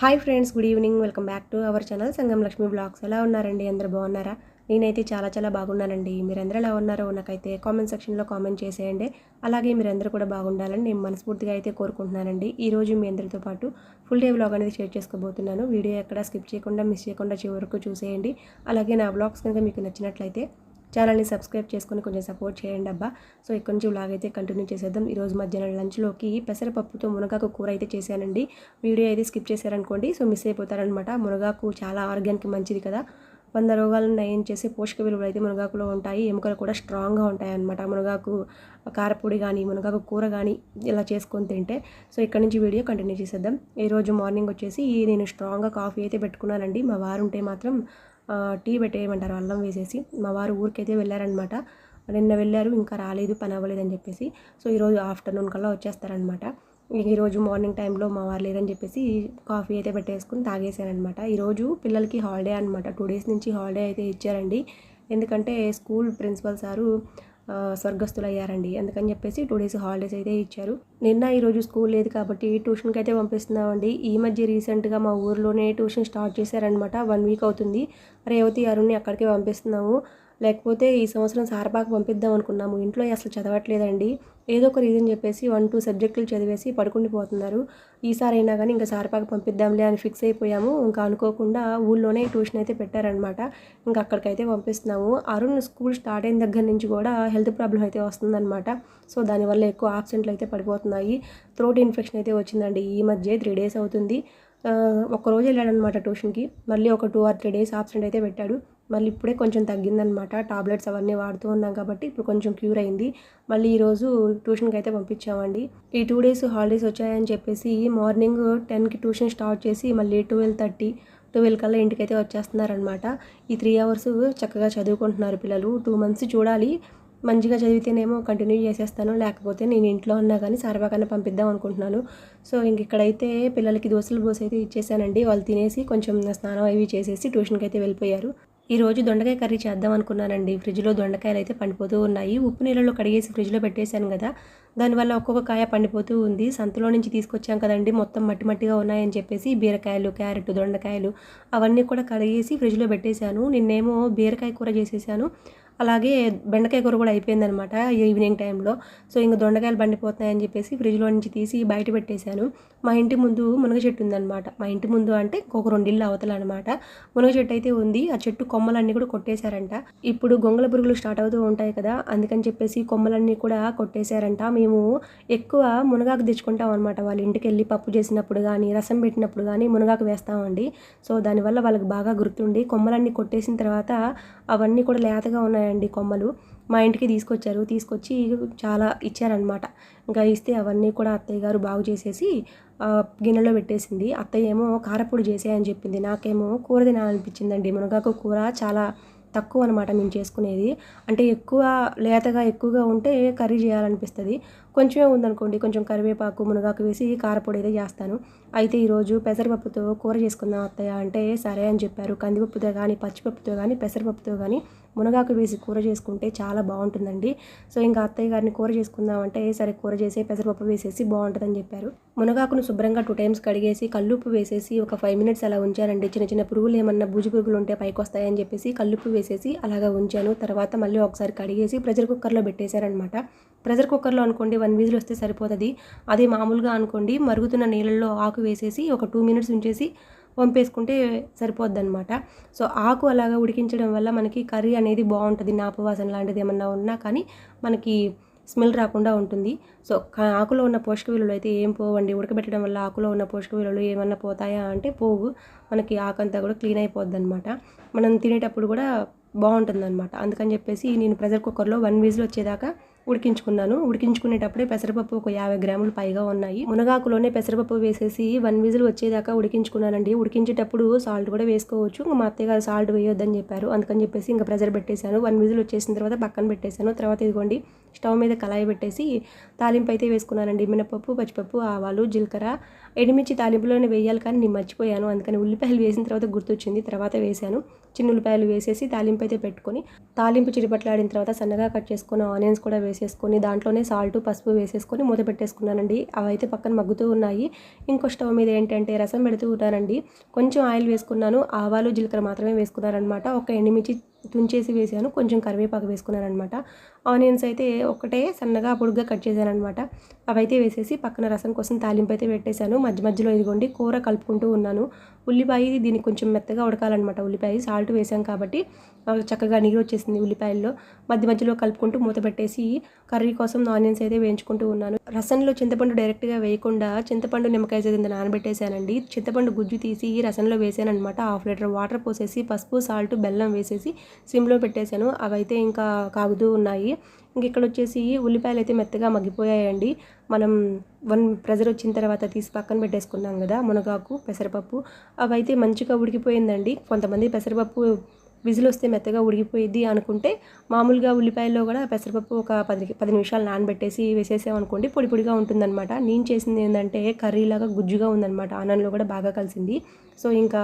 Hi friends good evening. Welcome back to our channel Sangam Lakshmi blogs. ఎలా ఉన్నారండి? అందరు బాగున్నారా? నేనైతే చాలా చాలా బాగున్నానండి. మీరందరూ ఎలా ఉన్నారో నాకైతే కామెంట్ సెక్షన్లో కామెంట్ చేసేయండి. అలాగే మీరందరూ కూడా బాగుండాలని నేను మనస్ఫూర్తిగా అయితే కోరుకుంటున్నానండి. ఈ రోజు మీ అందరితో పాటు ఫుల్ డే వ్లాగ్ అనేది షేర్ చేసుకోబోతున్నాను. వీడియో ఎక్కడ స్కిప్ చేయకుండా మిస్ చేయకుండా చివరకు చూసేయండి. అలాగే నా బ్లాగ్స్ కనుక మీకు నచ్చినట్లయితే ఛానల్ని సబ్స్క్రైబ్ చేసుకొని కొంచెం సపోర్ట్ చేయండి అబ్బా. సో ఇక్కడ నుంచి వ్లాగ్ అయితే కంటిన్యూ చేసేద్దాం. ఈరోజు మధ్యాహ్నం లంచ్లోకి పెసరపప్పుతో మునగాకు కూర అయితే చేశానండి. వీడియో అయితే స్కిప్ చేశారనుకోండి సో మిస్ అయిపోతారనమాట మునగాకు చాలా ఆరోగ్యానికి మంచిది కదా. వంద రోగాలను నయం చేసే పోషక విలువలు అయితే మునగాకులో ఉంటాయి. ఎముకలు కూడా స్ట్రాంగ్గా ఉంటాయి అన్నమాట మునగాకు కారపొడి కానీ మునగాకు కూర కానీ ఇలా చేసుకొని తింటే. సో ఇక్కడ నుంచి వీడియో కంటిన్యూ చేసేద్దాం. ఈరోజు మార్నింగ్ వచ్చేసి నేను స్ట్రాంగ్గా కాఫీ అయితే పెట్టుకున్నానండి. మా వారు ఉంటే మాత్రం టీ పెట్టేయమంటారు అల్లం వేసేసి. మా వారు ఊరికైతే వెళ్ళారనమాట. నిన్న వెళ్ళారు ఇంకా రాలేదు పని అవ్వలేదని చెప్పేసి. సో ఈరోజు ఆఫ్టర్నూన్ కల్లా వచ్చేస్తారనమాట. ఈరోజు మార్నింగ్ టైంలో మా వారు లేరని చెప్పేసి కాఫీ అయితే పెట్టేసుకుని తాగేశానమాట ఈరోజు పిల్లలకి హాలిడే అనమాట. టూ డేస్ నుంచి హాలిడే అయితే ఇచ్చారండి. ఎందుకంటే స్కూల్ ప్రిన్సిపల్ సారు స్వర్గస్థులయ్యారండి. అయ్యారండి అందుకని చెప్పేసి టూ డేస్ హాలిడేస్ అయితే ఇచ్చారు. నిన్న ఈరోజు స్కూల్ లేదు కాబట్టి ట్యూషన్కి అయితే పంపిస్తున్నామండి. ఈ మధ్య రీసెంట్గా మా ఊర్లోనే ట్యూషన్ స్టార్ట్ చేశారనమాట వన్ వీక్ అవుతుంది. రేవతి అరుణ్ని అక్కడికే పంపిస్తున్నాము. లేకపోతే ఈ సంవత్సరం సారపాకు పంపిద్దాం అనుకున్నాము. ఇంట్లో అసలు చదవట్లేదండి. ఏదో ఒక రీజన్ చెప్పేసి వన్ టూ సబ్జెక్టులు చదివేసి పడుకుండిపోతున్నారు. ఈసారి అయినా కానీ ఇంకా సారపాకు పంపిద్దాంలే అని ఫిక్స్ అయిపోయాము. ఇంకా అనుకోకుండా ఊళ్ళోనే ట్యూషన్ అయితే పెట్టారనమాట ఇంకా అక్కడికైతే పంపిస్తున్నాము. అరుణ్ స్కూల్ స్టార్ట్ అయిన దగ్గర నుంచి కూడా హెల్త్ ప్రాబ్లం అయితే వస్తుందన్నమాట. సో దానివల్ల ఎక్కువ ఆబ్సెంట్లు అయితే పడిపోతున్నాయి. థ్రోట్ ఇన్ఫెక్షన్ అయితే వచ్చిందండి. ఈ మధ్య త్రీ డేస్ అవుతుంది. ఒక ఒక్క రోజు వెళ్ళాడనమాట ట్యూషన్కి మళ్ళీ ఒక two or three days absent అయితే పెట్టాడు. మళ్ళీ ఇప్పుడే కొంచెం తగ్గిందనమాట టాబ్లెట్స్ అవన్నీ వాడుతూ ఉన్నాం కాబట్టి ఇప్పుడు కొంచెం క్యూర్ అయింది. మళ్ళీ ఈరోజు ట్యూషన్కి అయితే పంపించామండి. ఈ టూ డేస్ హాలిడేస్ వచ్చాయని చెప్పేసి మార్నింగ్ టెన్కి ట్యూషన్ స్టార్ట్ చేసి మళ్ళీ ట్వెల్వ్ థర్టీ ట్వెల్వ్ కల్లా ఇంటికైతే వచ్చేస్తున్నారనమాట ఈ త్రీ అవర్స్ చక్కగా చదువుకుంటున్నారు పిల్లలు. టూ మంత్స్ చూడాలి. మంచిగా చదివితేనేమో కంటిన్యూ చేసేస్తాను. లేకపోతే నేను ఇంట్లో ఉన్నా కానీ సర్వాకన్నా పంపిద్దాం అనుకుంటున్నాను. సో ఇంక ఇక్కడైతే పిల్లలకి దోశలు బోస్ అయితే ఇచ్చేసానండి. వాళ్ళు తినేసి కొంచెం స్నానం అవి చేసేసి ట్యూషన్కి అయితే వెళ్ళిపోయారు. ఈరోజు దొండకాయ కర్రీ చేద్దాం అనుకున్నానండి. ఫ్రిడ్జ్లో దొండకాయలు అయితే పండిపోతూ ఉన్నాయి. ఉప్పు నీళ్ళలో కడిగేసి ఫ్రిడ్జ్లో పెట్టేశాను కదా. దానివల్ల ఒక్కొక్క కాయ పండిపోతూ ఉంది. సంతలో నుంచి తీసుకొచ్చాం కదండి. మొత్తం మట్టి మట్టిగా ఉన్నాయని చెప్పేసి బీరకాయలు క్యారెట్ దొండకాయలు అవన్నీ కూడా కడిగేసి ఫ్రిడ్జ్లో పెట్టేశాను. నిన్నేమో బీరకాయ కూర చేసేసాను. అలాగే బెండకాయ కూర కూడా అయిపోయిందనమాట ఈవినింగ్ టైంలో. సో ఇంక దొండకాయలు బండిపోతున్నాయని చెప్పేసి ఫ్రిడ్జ్లో నుంచి తీసి బయట పెట్టేశాను. మా ఇంటి ముందు మునగ చెట్టు ఉందన్నమాట మా ఇంటి ముందు అంటే ఒక రెండు ఇల్లు అవతల అనమాట. మునగ చెట్టు అయితే ఉంది. ఆ చెట్టు కొమ్మలన్నీ కూడా కొట్టేశారంట. ఇప్పుడు గొంగల పురుగులు స్టార్ట్ అవుతూ ఉంటాయి కదా అందుకని చెప్పేసి కొమ్మలన్నీ కూడా కొట్టేశారంట. మేము ఎక్కువ మునగాకు తెచ్చుకుంటాం అనమాట. వాళ్ళ ఇంటికి వెళ్ళి పప్పు చేసినప్పుడు కానీ రసం పెట్టినప్పుడు కానీ మునగాకు వేస్తామండి. సో దానివల్ల వాళ్ళకి బాగా గుర్తుండి కొమ్మలన్నీ కొట్టేసిన తర్వాత అవన్నీ కూడా లేతగా ఉన్నాయి ఉన్నాయండి కొమ్మలు. మా ఇంటికి తీసుకొచ్చారు. తీసుకొచ్చి చాలా ఇచ్చారనమాట ఇంకా ఇస్తే అవన్నీ కూడా అత్తయ్య గారు బాగు చేసేసి గిన్నెలో పెట్టేసింది. అత్తయ్య ఏమో కారపొడి చేసేయని చెప్పింది. నాకేమో కూర తినాలనిపించిందండి. మునగాకు కూర చాలా తక్కువ అనమాట మేము చేసుకునేది. అంటే ఎక్కువ లేతగా ఎక్కువగా ఉంటే కర్రీ చేయాలనిపిస్తుంది. కొంచెమే ఉందనుకోండి. కొంచెం కరివేపాకు మునగాకు వేసి కారపొడి అయితే చేస్తాను. అయితే ఈరోజు పెసరపప్పుతో కూర చేసుకుందాం అత్తయ్య అంటే సరే అని చెప్పారు. కందిపప్పుతో కానీ పచ్చిపప్పుతో కానీ పెసరపప్పుతో కానీ మునగాకు వేసి కూర చేసుకుంటే చాలా బాగుంటుందండి. సో ఇంకా అత్తయ్య గారిని కూర చేసుకుందామంటే సరే కూర చేసి పెసరపప్పు వేసేసి బాగుంటుందని చెప్పారు. మునగాకును శుభ్రంగా టూ టైమ్స్ కడిగేసి కల్లుప్పు వేసేసి ఒక ఫైవ్ మినిట్స్ అలా ఉంచానండి. చిన్న చిన్న పురుగులు ఏమన్నా బూజు పురుగులు ఉంటే పైకి వస్తాయని చెప్పేసి కల్లుప్పు వేసేసి అలాగా ఉంచాను. తర్వాత మళ్ళీ ఒకసారి కడిగేసి ప్రెషర్ కుక్కర్లో పెట్టేశారనమాట. ప్రెషర్ కుక్కర్లో అనుకోండి వన్ విజిల్ వస్తే సరిపోతుంది. అదే మామూలుగా అనుకోండి మరుగుతున్న నీళ్ళల్లో ఆకు వేసేసి ఒక టూ మినిట్స్ ఉంచేసి వంపేసుకుంటే సరిపోద్ది అనమాట సో ఆకు అలాగా ఉడికించడం వల్ల మనకి కర్రీ అనేది బాగుంటుంది నాపవాసన లాంటిది ఏమన్నా ఉన్నా కానీ మనకి స్మెల్ రాకుండా ఉంటుంది. సో ఆకులో ఉన్న పోషక విలువలు అయితే ఏం పోవండి? ఉడకబెట్టడం వల్ల ఆకులో ఉన్న పోషక విలువలు ఏమన్నా పోతాయా అంటే పోవు. మనకి ఆకంతా కూడా క్లీన్ అయిపోద్ది అనమాట మనం తినేటప్పుడు కూడా బాగుంటుందన్నమాట. అందుకని చెప్పేసి నేను ప్రెషర్ కుక్కర్లో వన్ విజిల్ వచ్చేదాకా ఉడికించుకున్నాను. ఉడికించుకునేటప్పుడే పెసరపప్పు ఒక యాభై గ్రాములు పైగా ఉన్నాయి. మునగాకులోనే పెసరపప్పు వేసేసి వన్ విజిల్ వచ్చేదాకా ఉడికించుకున్నానండి. ఉడికించేటప్పుడు సాల్ట్ కూడా వేసుకోవచ్చు. ఇంకా మా అత్తయ్య గారు సాల్ట్ వేయొద్దని చెప్పారు. అందుకని చెప్పేసి ఇంకా ప్రెజర్ పెట్టేశాను. వన్ విజిల్ వచ్చేసిన తర్వాత పక్కన పెట్టేశాను. తర్వాత ఇదిగోండి స్టవ్ మీద కళాయి పెట్టేసి తాలింపు అయితే వేసుకున్నానండి. మినపప్పు పచ్చిపప్పు ఆవాలు జీలకర్ర. ఎండుమిర్చి తాలింపులోనే వేయాలి కానీ నేను మర్చిపోయాను. అందుకని ఉల్లిపాయలు వేసిన తర్వాత గుర్తొచ్చింది. తర్వాత వేశాను. చిన్న ఉల్లిపాయలు వేసేసి తాలింపు అయితే పెట్టుకొని తాలింపు చిరుపట్లాడిన తర్వాత సన్నగా కట్ చేసుకున్న ఆనియన్స్ కూడా వేసేసుకొని దాంట్లోనే సాల్ట్ పసుపు వేసేసుకొని మూత పెట్టేసుకున్నానండి. అవి అయితే పక్కన మగ్గుతూ ఉన్నాయి. ఇంకో స్టవ్ మీద ఏంటంటే రసం పెడుతూ ఉంటానండి. కొంచెం ఆయిల్ వేసుకున్నాను. ఆవాలు జీలకర్ర మాత్రమే వేసుకున్నారనమాట ఒక ఎండుమిర్చి తుంచేసి వేసాను కొంచెం కరివేపాకు వేసుకున్నాను అనమాట ఆనియన్స్ అయితే ఒకటే సన్నగా పొడుగ్గా కట్ చేశాను అనమాట అవైతే వేసేసి పక్కన రసం కోసం తాలింపు అయితే పెట్టేశాను. మధ్య మధ్యలో ఇదిగోండి కూర కలుపుకుంటూ ఉన్నాను. ఉల్లిపాయ దీనికి కొంచెం మెత్తగా ఉడకాలన్నమాట. ఉల్లిపాయ సాల్ట్ వేసాం కాబట్టి చక్కగా నీరు వచ్చేసింది ఉల్లిపాయల్లో. మధ్య మధ్యలో కలుపుకుంటూ మూత పెట్టేసి కర్రీ కోసం ఆనియన్స్ అయితే వేయించుకుంటూ ఉన్నాను. రసంలో చింతపండు డైరెక్ట్గా వేయకుండా చింతపండు నిమ్మకాయ చేసింది నానబెట్టేశానండి. చింతపండు గుజ్జు తీసి రసంలో వేసాను అనమాట హాఫ్ లీటర్ వాటర్ పోసేసి పసుపు సాల్ట్ బెల్లం వేసేసి సిమ్లో పెట్టేశాను. అవైతే ఇంకా కాగుతూ ఉన్నాయి. ఇంక ఇక్కడ వచ్చేసి ఉల్లిపాయలు అయితే మెత్తగా మగ్గిపోయాయండి. మనం వన్ ప్రెజర్ వచ్చిన తర్వాత తీసి పక్కన పెట్టేసుకున్నాం కదా మునగాకు పెసరపప్పు. అవైతే మంచిగా ఉడికిపోయిందండి. కొంతమంది పెసరపప్పు విజిల్ వస్తే మెత్తగా ఉడికిపోయిద్ది అనుకుంటే మామూలుగా ఉల్లిపాయల్లో కూడా పెసరపప్పు ఒక పది పది నిమిషాలు నానబెట్టేసి వేసేసామనుకోండి పొడి పొడిగా ఉంటుందన్నమాట. నేను చేసింది ఏంటంటే కర్రీలాగా గుజ్జుగా ఉందన్నమాట. అన్నంలో కూడా బాగా కలిసింది. సో ఇంకా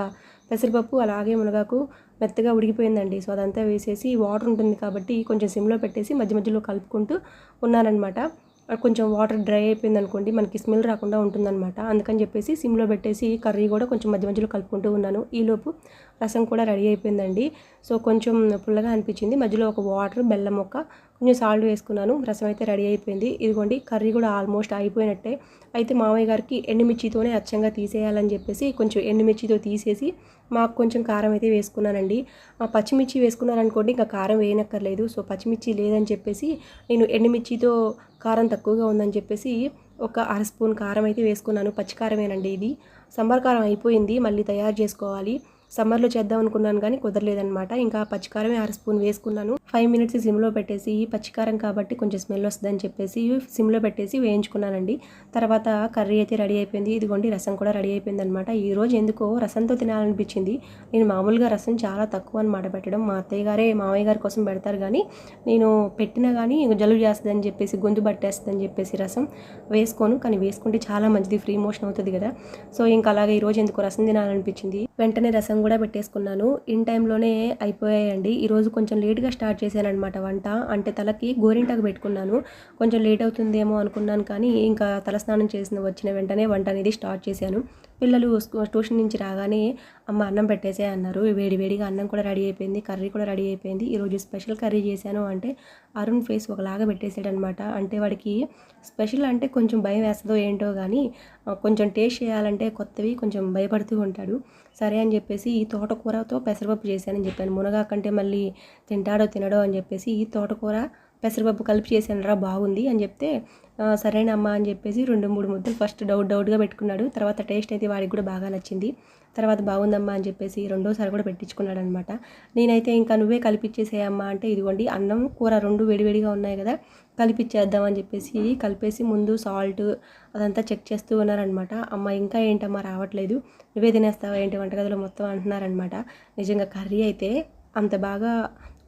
పెసరపప్పు అలాగే మునగాకు మెత్తగా ఉడికిపోయిందండి. సో అదంతా వేసేసి వాటర్ ఉంటుంది కాబట్టి కొంచెం సిమ్లో పెట్టేసి మధ్య మధ్యలో కలుపుకుంటూ ఉన్నారనమాట. కొంచెం వాటర్ డ్రై అయిపోయింది అనుకోండి మనకి స్మెల్ రాకుండా ఉంటుందన్నమాట అందుకని చెప్పేసి సిమ్లో పెట్టేసి కర్రీ కూడా కొంచెం మధ్య మధ్యలో కలుపుకుంటూ ఉన్నాను. ఈలోపు రసం కూడా రెడీ అయిపోయిందండి. సో కొంచెం పుల్లగా అనిపించింది. మధ్యలో ఒక వాటర్ బెల్లం మొక్క కొంచెం సాల్ట్ వేసుకున్నాను రసం అయితే రెడీ అయిపోయింది. ఇదిగోండి కర్రీ కూడా ఆల్మోస్ట్ అయిపోయినట్టే. అయితే మామయ్య గారికి ఎండుమిర్చితోనే అచ్చంగా తీసేయాలని చెప్పేసి కొంచెం ఎండుమిర్చితో తీసేసి మాకు కొంచెం కారం అయితే వేసుకున్నానండి. ఆ పచ్చిమిర్చి వేసుకున్నారనుకోండి ఇంకా కారం వేయనక్కర్లేదు. సో పచ్చిమిర్చి లేదని చెప్పేసి నేను ఎండుమిర్చితో కారం తక్కువగా ఉందని చెప్పేసి ఒక అర స్పూన్ కారం అయితే వేసుకున్నాను. పచ్చికారమేనండి ఇది. సంబర్ కారం అయిపోయింది మళ్ళీ తయారు చేసుకోవాలి. సమ్మర్లో చేద్దాం అనుకున్నాను కానీ కుదరలేదనమాట ఇంకా పచ్చికారమే అర స్పూన్ వేసుకున్నాను. ఫైవ్ మినిట్స్ సిమ్లో పెట్టేసి పచ్చికారం కాబట్టి కొంచెం స్మెల్ వస్తుందని చెప్పేసి సిమ్లో పెట్టేసి వేయించుకున్నానండి. తర్వాత కర్రీ అయితే రెడీ అయిపోయింది. ఇదిగోండి రసం కూడా రెడీ అయిపోయింది అనమాట ఈరోజు ఎందుకో రసంతో తినాలనిపించింది. నేను మామూలుగా రసం చాలా తక్కువ అనమాట పెట్టడం. మా అత్తయ్య గారే మామయ్య గారి కోసం పెడతారు కానీ నేను పెట్టినా కానీ జలుబు చేస్తుందని చెప్పేసి గొంతు పట్టేస్తుందని చెప్పేసి రసం వేసుకోను. కానీ వేసుకుంటే చాలా మంచిది ఫ్రీ మోషన్ అవుతుంది కదా. సో ఇంకా అలాగే ఈరోజు ఎందుకు రసం తినాలనిపించింది. వెంటనే రసం కూడా పెట్టేసుకున్నాను. ఇన్ టైంలోనే అయిపోయాయండి. ఈరోజు కొంచెం లేట్గా స్టార్ట్ చేశానమాట అనమాట వంట. అంటే తలకి గోరింటాకు పెట్టుకున్నాను. కొంచెం లేట్ అవుతుందేమో అనుకున్నాను కానీ ఇంకా తలస్నానం చేసిన వచ్చిన వెంటనే వంట అనేది స్టార్ట్ చేశాను. పిల్లలు ట్యూషన్ నుంచి రాగానే అమ్మ అన్నం పెట్టేసే అన్నారు. వేడివేడిగా అన్నం కూడా రెడీ అయిపోయింది. కర్రీ కూడా రెడీ అయిపోయింది. ఈరోజు స్పెషల్ కర్రీ చేశాను అంటే అరుణ్ ఫేస్ ఒకలాగా పెట్టేసాడనమాట అంటే వాడికి స్పెషల్ అంటే కొంచెం భయం వేస్తుందో ఏంటో కానీ కొంచెం టేస్ట్ చేయాలంటే కొత్తవి కొంచెం భయపడుతూ ఉంటాడు. సరే అని చెప్పేసి ఈ తోటకూరతో పెసరపప్పు చేశానని చెప్పాను. మునగాకంటే మళ్ళీ తింటాడో తినడో అని చెప్పేసి ఈ తోటకూర పెసరపప్పు కలిపి చేశాను రా బాగుంది అని చెప్తే "ఆ, సరేనమ్మా అని చెప్పేసి రెండు మూడు ముద్దలు ఫస్ట్ డౌట్ డౌట్గా పెట్టుకున్నాడు. తర్వాత టేస్ట్ అయితే వాడికి కూడా బాగా నచ్చింది. తర్వాత బాగుందమ్మా అని చెప్పేసి రెండోసారి కూడా పెట్టించుకున్నాడు అనమాట నేనైతే ఇంకా నువ్వే కలిపించేసేయమ్మా అంటే ఇదిగోండి అన్నం కూర రెండు వేడివేడిగా ఉన్నాయి కదా కలిపించేద్దాం అని చెప్పేసి కలిపేసి ముందు సాల్ట్ అదంతా చెక్ చేస్తూ ఉన్నారనమాట. అమ్మ ఇంకా ఏంటమ్మా రావట్లేదు. నువ్వే తినేస్తావా ఏంటి వంటగదిలో? మొత్తం అంటున్నారనమాట. నిజంగా కర్రీ అయితే అంత బాగా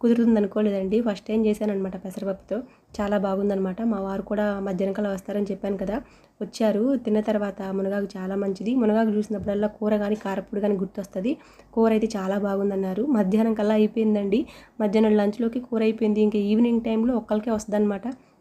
కుదురుతుంది అనుకోలేదండి ఫస్ట్ టైం చేశాను అనమాట పెసరపప్పుతో. చాలా బాగుందనమాట మా వారు కూడా మధ్యాహ్నం కల్లా వస్తారని చెప్పాను కదా. వచ్చారు. తిన్న తర్వాత మునగాకు చాలా మంచిది. మునగాకు చూసినప్పుడల్లా కూర కానీ కారపొడి కానీ గుర్తొస్తుంది. కూర అయితే చాలా బాగుందన్నారు. మధ్యాహ్నం కల్లా అయిపోయిందండి. మధ్యాహ్నం లంచ్లోకి కూర అయిపోయింది. ఇంకా ఈవినింగ్ టైంలో ఒక్కరికే వస్తుంది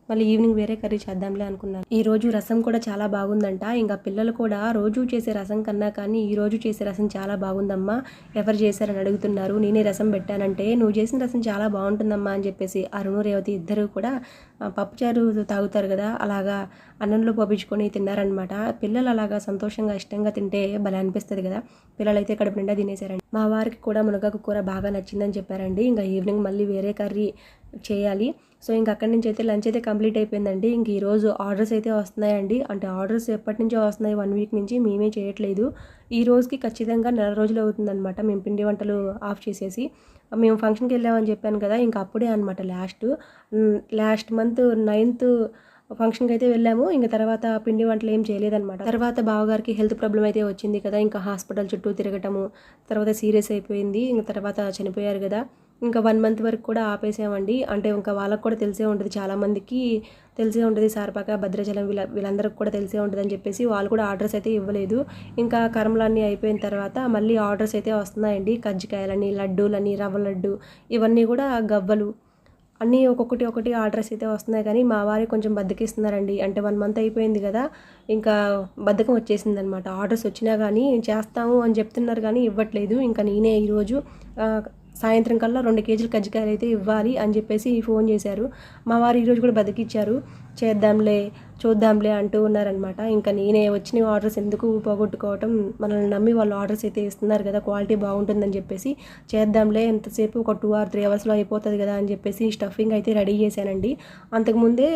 మళ్ళీ ఈవినింగ్ వేరే కర్రీ చేద్దాంలే అనుకున్నాను ఈ రోజు రసం కూడా చాలా బాగుందంట. ఇంకా పిల్లలు కూడా రోజు చేసే రసం కన్నా కానీ ఈ రోజు చేసే రసం చాలా బాగుందమ్మా. ఎవరు చేశారని అడుగుతున్నారు. నేనే రసం పెట్టానంటే నువ్వు చేసిన రసం చాలా బాగుంటుందమ్మా అని చెప్పేసి అరుణు రేవతి ఇద్దరు కూడా పప్పుచారు తాగుతారు కదా అలాగా అన్నంలో పంపించుకొని తిన్నారనమాట పిల్లలు అలాగా సంతోషంగా ఇష్టంగా తింటే భలే అనిపిస్తుంది కదా. పిల్లలైతే కడుపు నిండా తినేశారండి. మా వారికి కూడా మునగాకు కూర బాగా నచ్చిందని చెప్పారండి. ఇంకా ఈవినింగ్ మళ్ళీ వేరే కర్రీ చేయాలి. సో ఇంక అక్కడి నుంచి అయితే లంచ్ అయితే కంప్లీట్ అయిపోయిందండి. ఇంక ఈరోజు ఆర్డర్స్ అయితే వస్తున్నాయండి. అంటే ఆర్డర్స్ ఎప్పటి నుంచో వస్తున్నాయి. వన్ వీక్ నుంచి మేమే చేయట్లేదు. ఈ రోజుకి ఖచ్చితంగా నెల రోజులు అవుతుందన్నమాట మేము పిండి వంటలు ఆఫ్ చేసేసి. మేము ఫంక్షన్కి వెళ్ళామని చెప్పాను కదా ఇంక అప్పుడే అనమాట లాస్ట్. లాస్ట్ మంత్ నైన్త్ ఫంక్షన్కి అయితే వెళ్ళాము. ఇంకా తర్వాత పిండి వంటలు ఏం చేయలేదన్నమాట. తర్వాత బావగారికి హెల్త్ ప్రాబ్లం అయితే వచ్చింది కదా ఇంకా హాస్పిటల్ చుట్టూ తిరగటము తర్వాత సీరియస్ అయిపోయింది. ఇంకా తర్వాత చనిపోయారు కదా. ఇంకా వన్ మంత్ వరకు కూడా ఆపేసామండి అంటే ఇంకా వాళ్ళకి కూడా తెలిసే ఉంటుంది. చాలామందికి తెలిసే ఉంటుంది. సార్పాక భద్రాచలం వీళ్ళ వీళ్ళందరికీ కూడా తెలిసే ఉంటుంది అని చెప్పేసి వాళ్ళు కూడా ఆర్డర్స్ అయితే ఇవ్వలేదు. ఇంకా కర్మలన్నీ అయిపోయిన తర్వాత మళ్ళీ ఆర్డర్స్ అయితే వస్తున్నాయండి. కజ్జికాయలని లడ్డూలని రవ్వ లడ్డు ఇవన్నీ కూడా గవ్వలు అన్నీ ఒక్కొక్కటి ఒకటి ఆర్డర్స్ అయితే వస్తున్నాయి. కానీ మా వారి కొంచెం బద్దకిస్తున్నారండి. అంటే వన్ మంత్ అయిపోయింది కదా ఇంకా బద్దకం వచ్చేసింది అనమాట ఆర్డర్స్ వచ్చినా కానీ చేస్తాము అని చెప్తున్నారు కానీ ఇవ్వట్లేదు. ఇంకా నేనే ఈరోజు సాయంత్రం కల్లా రెండు కేజీలు కజ్జికాయలు అయితే ఇవ్వాలి అని చెప్పేసి ఫోన్ చేశారు. మా వారు ఈరోజు కూడా బతికిచ్చారు. చేద్దాంలే చూద్దాంలే అంటూ ఉన్నారనమాట ఇంకా నేనే వచ్చిన ఆర్డర్స్ ఎందుకు పోగొట్టుకోవటం మనల్ని నమ్మి వాళ్ళు ఆర్డర్స్ అయితే ఇస్తున్నారు కదా క్వాలిటీ బాగుంటుందని చెప్పేసి చేద్దాంలే ఎంతసేపు ఒక టూ ఆర్ త్రీ అవర్స్లో అయిపోతుంది కదా అని చెప్పేసి స్టఫింగ్ అయితే రెడీ చేశానండి. అంతకుముందే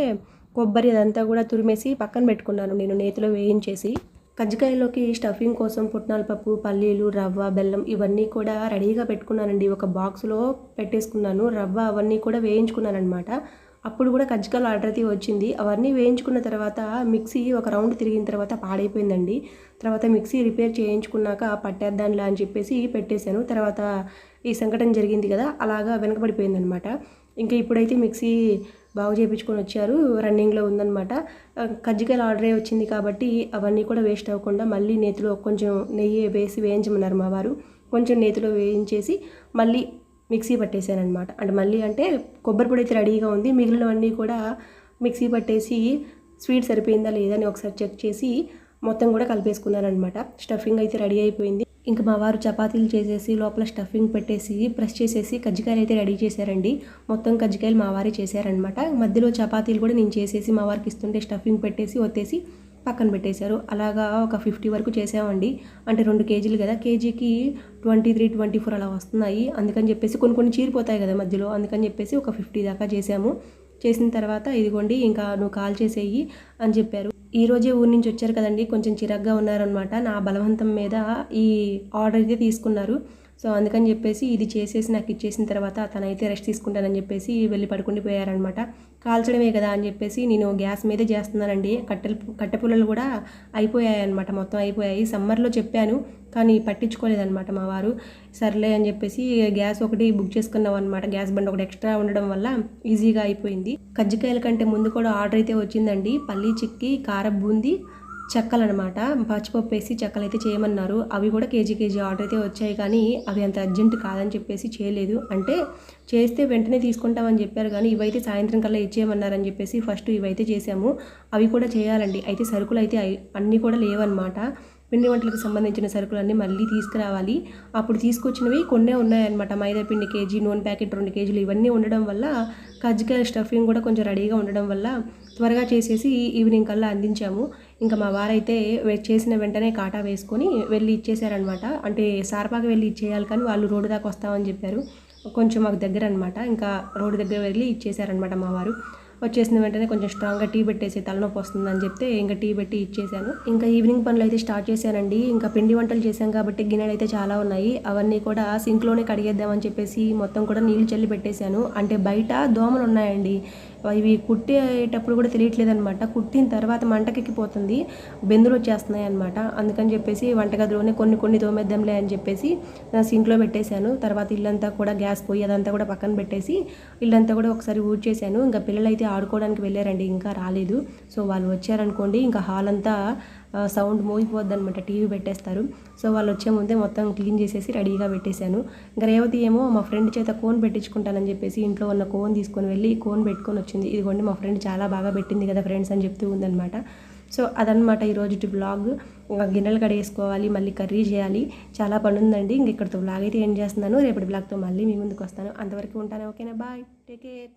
కొబ్బరి అదంతా కూడా తురిమేసి పక్కన పెట్టుకున్నాను నేను నేతిలో వేయించేసి. కజ్జికాయలోకి స్టఫింగ్ కోసం పుట్నాల పప్పు పల్లీలు రవ్వ బెల్లం ఇవన్నీ కూడా రెడీగా పెట్టుకున్నానండి. ఒక బాక్స్లో పెట్టేసుకున్నాను. రవ్వ అవన్నీ కూడా వేయించుకున్నాను అనమాట అప్పుడు కూడా కజ్జికాయలు ఆర్డర్ అయితే వచ్చింది. అవన్నీ వేయించుకున్న తర్వాత మిక్సీ ఒక రౌండ్ తిరిగిన తర్వాత పాడైపోయిందండి. తర్వాత మిక్సీ రిపేర్ చేయించుకున్నాక పట్టేద్దాంలే అని చెప్పేసి పెట్టేశాను. తర్వాత ఈ సంఘటన జరిగింది కదా అలాగా వెనకబడిపోయిందనమాట. ఇంకా ఇప్పుడైతే మిక్సీ బాగు చేయించుకొని వచ్చారు. రన్నింగ్లో ఉందన్నమాట ఆ, కజ్జికాయలు ఆర్డరే వచ్చింది కాబట్టి అవన్నీ కూడా వేస్ట్ అవ్వకుండా మళ్ళీ నేతిలో కొంచెం నెయ్యి వేసి వేయించమన్నారు మా వారు. కొంచెం నేతిలో వేయించేసి మళ్ళీ మిక్సీ పట్టేశానమాట అంటే మళ్ళీ అంటే కొబ్బరి పొడి అయితే రెడీగా ఉంది. మిగిలినవన్నీ కూడా మిక్సీ పట్టేసి స్వీట్ సరిపోయిందా లేదా అని ఒకసారి చెక్ చేసి మొత్తం కూడా కలిపేసుకున్నానమాట స్టఫింగ్ అయితే రెడీ అయిపోయింది. ఇంకా మా వారు చపాతీలు చేసేసి లోపల స్టఫింగ్ పెట్టేసి ప్రెస్ చేసేసి కజ్జికాయలు అయితే రెడీ చేశారండి. మొత్తం కజ్జికాయలు మా వారే చేశారనమాట మధ్యలో చపాతీలు కూడా నేను చేసేసి మా వారికి ఇస్తుంటే స్టఫింగ్ పెట్టేసి వచ్చేసి పక్కన పెట్టేశారు. అలాగా ఒక ఫిఫ్టీ వరకు చేసామండి. అంటే రెండు కేజీలు కదా. కేజీకి ట్వంటీ త్రీ ట్వంటీ ఫోర్ అలా వస్తున్నాయి. అందుకని చెప్పేసి కొన్ని కొన్ని చీరిపోతాయి కదా మధ్యలో. అందుకని చెప్పేసి ఒక ఫిఫ్టీ దాకా చేసాము. చేసిన తర్వాత ఇదిగోండి ఇంకా నువ్వు కాల్ చేసేయి అని చెప్పారు. ఈ రోజే ఊరి నుంచి వచ్చారు కదండి. కొంచెం చిరాగ్గా ఉన్నారనమాట నా బలవంతం మీద ఈ ఆర్డర్ అయితే తీసుకున్నారు. సో అందుకని చెప్పేసి ఇది చేసేసి నాకు ఇచ్చేసిన తర్వాత తనైతే రెస్ట్ తీసుకుంటానని చెప్పేసి వెళ్ళి పడుకుని పోయారనమాట కాల్చడమే కదా అని చెప్పేసి నేను గ్యాస్ మీదే చేస్తున్నానండి. కట్టెలు కట్టె పుల్లలు కూడా అయిపోయాయి అనమాట మొత్తం అయిపోయాయి. సమ్మర్లో చెప్పాను కానీ పట్టించుకోలేదన్నమాట మా వారు. సర్లే అని చెప్పేసి గ్యాస్ ఒకటి బుక్ చేసుకున్నాం అనమాట గ్యాస్ బండ్ ఒకటి ఎక్స్ట్రా ఉండడం వల్ల ఈజీగా అయిపోయింది. కజ్జికాయల కంటే ముందు కూడా ఆర్డర్ అయితే వచ్చిందండి. పల్లీ చిక్కి కార బూంది చెక్కలు అనమాట పచ్చిపప్పు వేసి చెక్కలు అయితే చేయమన్నారు. అవి కూడా కేజీ కేజీ ఆర్డర్ అయితే వచ్చాయి కానీ అవి అంత అర్జెంట్ కాదని చెప్పేసి చేయలేదు. అంటే చేస్తే వెంటనే తీసుకుంటామని చెప్పారు కానీ ఇవైతే సాయంత్రం కల్లా ఇచ్చేయమన్నారని చెప్పేసి ఫస్ట్ ఇవైతే చేసాము అవి కూడా చేయాలండి. అయితే సరుకులు అయితే అన్నీ కూడా లేవన్నమాట. పిండి వంటలకు సంబంధించిన సరుకులన్నీ మళ్ళీ తీసుకురావాలి. అప్పుడు తీసుకొచ్చినవి కొన్నే ఉన్నాయన్నమాట. మైదా పిండి కేజీ నూనె ప్యాకెట్ రెండు కేజీలు ఇవన్నీ ఉండడం వల్ల కజ్జికాయ స్టఫింగ్ కూడా కొంచెం రెడీగా ఉండడం వల్ల త్వరగా చేసేసి ఈవినింగ్ కల్లా అందించాము. ఇంకా మా వారైతే చేసిన వెంటనే కాటా వేసుకొని వెళ్ళి ఇచ్చేసారనమాట అంటే సార్పాక వెళ్ళి ఇచ్చేయాలి కానీ వాళ్ళు రోడ్డు దాకా వస్తామని చెప్పారు. కొంచెం మాకు దగ్గర అనమాట ఇంకా రోడ్డు దగ్గర వెళ్ళి ఇచ్చేసారనమాట మా వారు. వచ్చేసిన వెంటనే కొంచెం స్ట్రాంగ్గా టీ పెట్టేసి తలనొప్పి వస్తుందని చెప్తే ఇంకా టీ పెట్టి ఇచ్చేసాను. ఇంకా ఈవినింగ్ పనులు అయితే స్టార్ట్ చేశానండి. ఇంకా పిండి వంటలు చేశాం కాబట్టి గిన్నెలు అయితే చాలా ఉన్నాయి. అవన్నీ కూడా సింక్లోనే కడిగేద్దామని చెప్పేసి మొత్తం కూడా నీళ్ళు చల్లి పెట్టేశాను. అంటే బయట దోమలు ఉన్నాయండి. ఇవి కుట్టేటప్పుడు కూడా తెలియట్లేదు అనమాట కుట్టిన తర్వాత మంటకెక్కిపోతుంది. బెందులు వచ్చేస్తున్నాయి అనమాట అందుకని చెప్పేసి వంటగదిలోనే కొన్ని కొన్ని తోమేద్దాంలే అని చెప్పేసి సింక్లో పెట్టేశాను. తర్వాత ఇల్లంతా కూడా గ్యాస్ పొయ్యి అదంతా కూడా పక్కన పెట్టేసి ఇల్లంతా కూడా ఒకసారి ఊడ్చేశాను. ఇంకా పిల్లలు అయితే ఆడుకోవడానికి వెళ్ళారండి. ఇంకా రాలేదు. సో వాళ్ళు వచ్చారనుకోండి ఇంకా హాల్ అంతా సౌండ్ మోగిపోద్ది అనమాట టీవీ పెట్టేస్తారు. సో వాళ్ళు వచ్చే ముందే మొత్తం క్లీన్ చేసేసి రెడీగా పెట్టేశాను. ఇంకా రేవతి ఏమో మా ఫ్రెండ్ చేత కోన్ పెట్టించుకుంటానని చెప్పేసి ఇంట్లో ఉన్న కోన్ తీసుకొని వెళ్ళి కోన్ పెట్టుకొని వచ్చింది. ఇదిగోండి మా ఫ్రెండ్ చాలా బాగా పెట్టింది కదా ఫ్రెండ్స్ అని చెప్తూ ఉందన్నమాట. సో అదనమాట ఈరోజు బ్లాగ్ గిన్నెలు కడిగేసుకోవాలి మళ్ళీ కర్రీ చేయాలి. చాలా పని ఉందండి ఇంక ఇక్కడితో బ్లాగ్ అయితే ఏం చేస్తున్నాను. రేపటి బ్లాగ్తో మళ్ళీ మీ ముందుకు వస్తాను. అంతవరకు ఉంటాను. ఓకేనా? బాయ్. Take care.